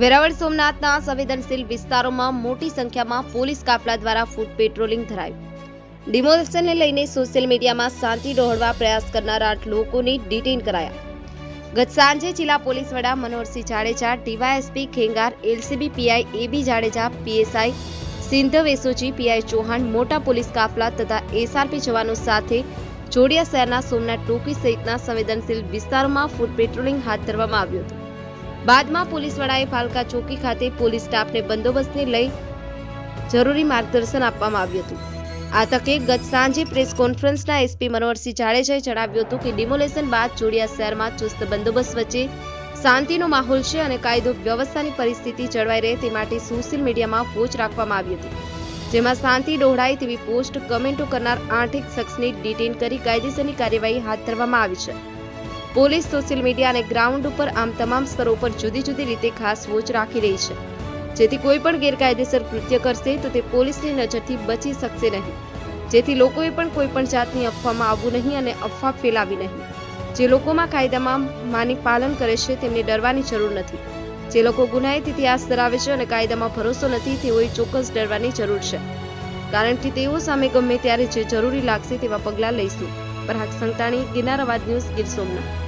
વેરાવળ સોમનાથના સંવેદનશીલ વિસ્તારોમાં મોટી સંખ્યામાં પોલીસ કાફલા દ્વારા ફૂટ પેટ્રોલિંગ ધરાયું. ડિમોલેશનને લઈને સોશિયલ મીડિયામાં શાંતિ ડહોળવા પ્રયાસ કરનારા આઠ લોકોને ડિટેન કરાયા. ગત સાંજે જિલ્લા પોલીસ વડા Manoharsinh Jadeja, DYSP Khengar, LCB PI AB Jadeja, PSI Sindhav SOG, PI Chauhan, મોટા પોલીસ કાફલા તથા એસઆરપી જવાનો સાથે જોડિયા શહેરના સોમનાથ ટોકી સહિતના સંવેદનશીલ વિસ્તારોમાં ફૂટ પેટ્રોલિંગ હાથ ધરવામાં આવ્યું હતું. બાદમાં પોલીસ વડાએ ફાલકા ચોકી ખાતે પોલીસ સ્ટાફને બંદોબસ્તને લઈ જરૂરી માર્ગદર્શન આપવામાં આવ્યું હતું. આ તકે ગત સાંજે પ્રેસ કોન્ફરન્સના એસપી મનોહરસિંહ જાડેજાએ જણાવ્યું હતું કે ડિમોલેશન બાદ જોડિયા શહેરમાં ચુસ્ત બંદોબસ્ત વચ્ચે શાંતિનો માહોલ છે અને કાયદો વ્યવસ્થાની પરિસ્થિતિ જળવાઈ રહે તે માટે સોશિયલ મીડિયામાં પોચ રાખવામાં આવી હતી. જેમાં શાંતિ ડહોળાય તેવી પોસ્ટ કમેન્ટો કરનાર આઠેક શખ્સને ડિટેન કરી કાયદેસરની કાર્યવાહી હાથ ધરવામાં આવી છે. પોલીસ, સોશિયલ મીડિયા અને ગ્રાઉન્ડ ઉપર આમ તમામ સ્તરો પર જુદી જુદી રીતે ખાસ વોચ રાખી રહી છે. જેથી કોઈ પણ ગેરકાયદેસર કૃત્ય કરશે તો તે પોલીસની નજરથી બચી શકશે નહીં. જેથી લોકોએ પણ કોઈ પણ જાતની અફવામાં આવવું નહીં અને અફવા ફેલાવી નહીં. જે લોકોમાં કાયદામાં માની પાલન કરે છે તેમને ડરવાની જરૂર નથી. જે લોકો ગુનાહિત ઇતિહાસ ધરાવે છે અને કાયદામાં ભરોસો નથી, તેઓએ ચોક્કસ ડરવાની જરૂર છે. કારણ કે તેઓ સામે ગમે ત્યારે જે જરૂરી લાગશે તેવા પગલાં લઈશું. પરાગ સંતાણી ગિરનાર ન્યૂઝ ગીર સોમનાથ.